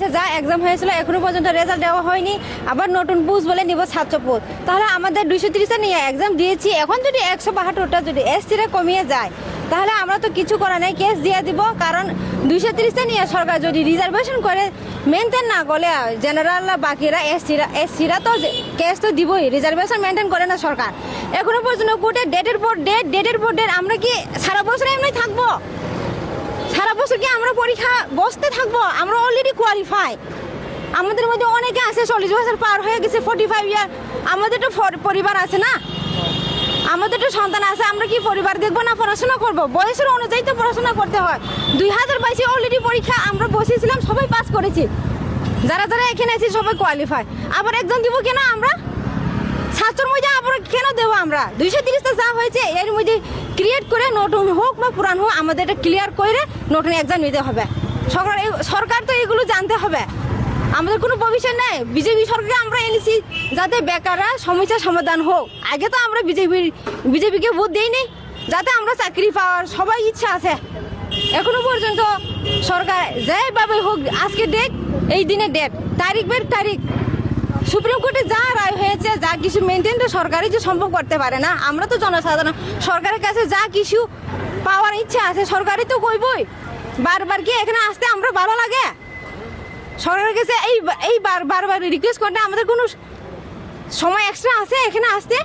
কাছে যা এক্সাম হয়েছিল, এখনও পর্যন্ত রেজাল্ট দেওয়া হয়নি। আবার নতুন বুঝ বলে নিব সাতশো পোস্ট তাহলে আমাদের দুইশো তিরিশটা নিয়ে এক্সাম দিয়েছি। এখন যদি একশো বাহাত্তরটা যদি এসটিরা কমিয়ে যায়, তাহলে আমরা তো কিছু করা নাই কেস দিয়ে দিব। কারণ দুইশো তিরিশটা নিয়ে সরকার যদি রিজার্ভেশন করে মেনটেন না করলে জেনারেল বাকিরা এসসিরা এসসিরা তো কেস তো দিবই রিজার্ভেশন মেনটেন করে না সরকার। এখনও পর্যন্ত কোর্টে ডেটের পর ডেট ডেটের পর ডেট আমরা কি সারা বছর এমনি থাকব সারা বছর কি আমরা পরীক্ষা বসতে থাকব? আমরা অলরেডি কোয়ালিফাই আমাদের মধ্যে অনেকে আছে, চল্লিশ বছর পার হয়ে গেছে ফোর্টি ফাইভ ইয়ার আমাদের তো পরিবার আছে না? আমাদের তো সন্তান আছে, আমরা কি পরিবার দেখব না পড়াশোনা করব? বয়সের অনুযায়ী তো পড়াশোনা করতে হয়। দুই হাজার বাইশে অলরেডি পরীক্ষা আমরা বসেছিলাম, সবাই পাস করেছি। যারা যারা এখানে আছি, সবাই কোয়ালিফাই আবার একজন দিব কেন আমরা? ছাত্র মধ্যে আবার কেন দেবো আমরা? দুইশো তিরিশটা যা হয়েছে, এর মধ্যে ক্রিয়েট করে নতুন হোক বা পুরান হোক, আমাদের এটা ক্লিয়ার করে নতুন এক্সাম নিতে হবে। সরকার সরকার তো এগুলো জানতে হবে। আমাদের কোনো ভবিষ্যৎ নেই। বিজেপি সরকারকে আমরা এনেছি যাতে বেকাররা সমস্যার সমাধান হোক। আগে তো আমরা বিজেপির বিজেপিকে ভোট দিইনি। যাতে আমরা চাকরি পাওয়ার সবাই ইচ্ছা আছে। এখনও পর্যন্ত সরকার যেভাবে হোক, আজকে ডেট এই দিনে ডেট তারিখ বের তারিখ। সুপ্রিম কোর্টে যা রায় হয়েছে যা কিছু মেনটেন তো সরকারই যে সম্ভব করতে পারে না। আমরা তো জনসাধারণ, সরকারের কাছে যা কিছু পাওয়ার ইচ্ছা আছে সরকারই তো কইবই। বারবার কি এখানে আসতে আমরা ভালো লাগে? সরকারের কাছে এই এই বার, বারবার রিকোয়েস্ট করতে আমাদের কোনো সময় এক্সট্রা আছে এখানে আসতে?